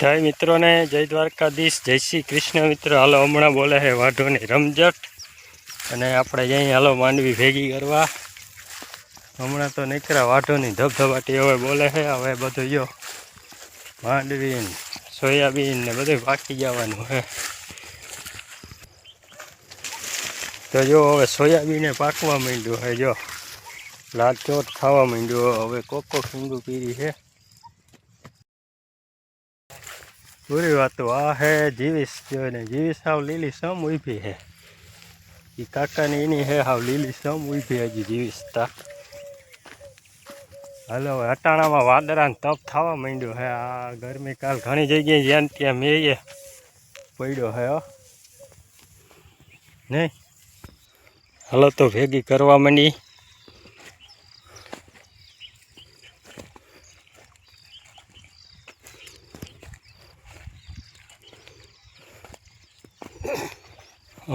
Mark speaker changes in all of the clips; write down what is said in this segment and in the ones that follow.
Speaker 1: બધા મિત્રોને જય દ્વારકાધીશ, જય શ્રી કૃષ્ણ મિત્ર. હાલો, હમણાં બોલે છે વાઢોની રમઝટ. અને આપણે અહીં હાલો માંડવી ભેગી કરવા. હમણાં તો નીકળ્યા વાઢોની ધબધબાટી, હવે બોલે છે, હવે બધું જો માંડવી સોયાબીન ને બધું પાકી જવાનું છે. તો જો હવે સોયાબીને પાકવા માંડ્યું હે જો લાલચોટ ખાવા માંડ્યો હવે કોકો ખીંગું પીરી છે. પૂરી વાતો આ હે જીવીશ જોઈને જીવીશ, હાવ લીલી સમ ઊભી હે. એ કાકાની એની હે હાવ લીલી સમ ઊભી હજી જીવીશ તા. હાલો અટાણામાં વાદળાને તપ થવા માંડ્યો હે. આ ગરમી કાલ ઘણી જગ્યાએ જ્યાં ત્યાં મેએ પડ્યો હો. નહીં? હાલો, તો ભેગી કરવા માંડી.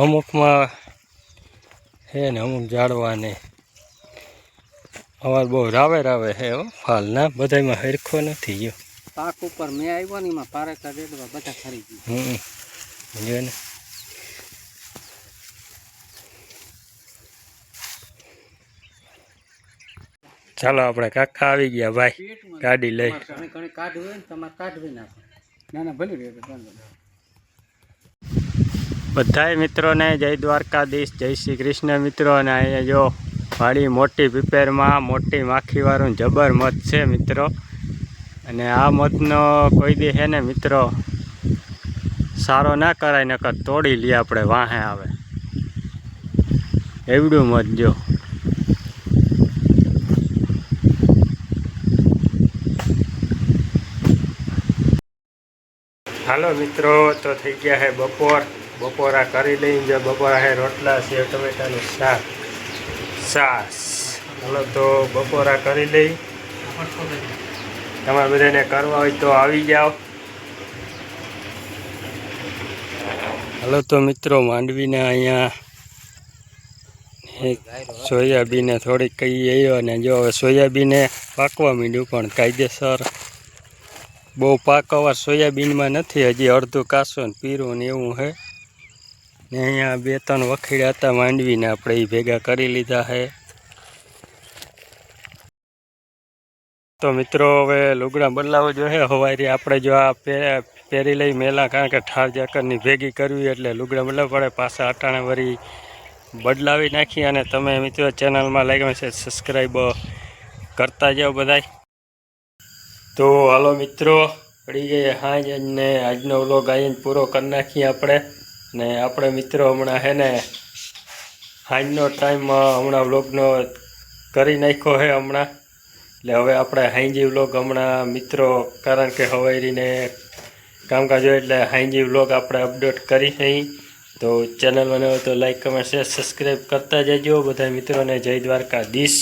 Speaker 1: અમુકમાં હે ને અમુક ઝાડવા ને અવાજ બહુ રાવે રાવે હે હો ફાલના બધામાં હરખો નથી ગયો.
Speaker 2: પાક ઉપર મેં આવ્યો ને એમાં પારેકા રેડવા બધા ખરી ગયો.
Speaker 1: હમ જો ને? ચાલો આપણે કાકા આવી ગયા ભાઈ ગાડી લઈ.
Speaker 2: કાઢવી ને તમારે કાઢવી નાખો. ના ના ભલે
Speaker 1: બધાય મિત્રોને જય દ્વારકાધીશ, જય શ્રી કૃષ્ણ મિત્રો. અને અહીંયા જો વાડી મોટી પીપેરમાં મોટી માખીવાળું જબર મધ છે મિત્રો. અને આ મધનો કોઈ દી હે ને મિત્રો, સારો ના કરાય, નકર તોડી લઈએ આપણે વાહે આવે. એવડું મધ જો. હાલો મિત્રો, તો થઈ ગયા છે બપોર. બપોરા કરી લઈને જે બપોરા છે રોટલા છે, ટમેટાનું શાક. સાસ. હાલો તો બપોરા કરી લઈ. તમારે બધાને કરવા હોય તો આવી જાઓ. હલો તો મિત્રો, માંડવીને અહીંયા સોયાબીને થોડીક કહી આવ્યો અને જો હવે સોયાબીને પાકવા માંડ્યું, પણ કાયદેસર બહુ પાકવાર સોયાબીનમાં નથી, હજી અડધું કાસો ને પીરું ને એવું છે ને અહીંયા બે ત્રણ વખેડ્યા હતા માંડવીને આપણે એ ભેગા કરી લીધા છે તો મિત્રો, હવે લુગડા બદલાવો જોઈએ હવારી આપણે જો આ પહેરી લઈ મેલા, કારણ કે ઠાર જાકરની ભેગી કરવી એટલે લુગડા બદલાવવા પડે, પાછા અટાણે વળી બદલાવી નાખી અને તમે મિત્રો ચેનલમાં લાઈક છે સબસ્ક્રાઈબ કરતા જાઓ બધાય. તો હાલો મિત્રો, પડી ગઈ હાજ અને આજનો વ્લોગ આઈને પૂરો કરી નાખીએ આપણે. ને આપણે મિત્રો હમણાં હે ને હાંજનો ટાઈમ હમણાં વ્લોગનો કરી નાખ્યો છે હમણાં. એટલે હવે આપણે હાંજી વ્લોગ હમણાં મિત્રો, કારણ કે હવાઈરીને કામકાજ હોય એટલે હાંજી વ્લોગ આપણે અપડેટ કરી નહીં તો ચેનલ બનાવો તો લાઈક કમેન્ટ શેર સબસ્ક્રાઈબ કરતા જજો. બધા મિત્રોને જય દ્વારકાધીશ.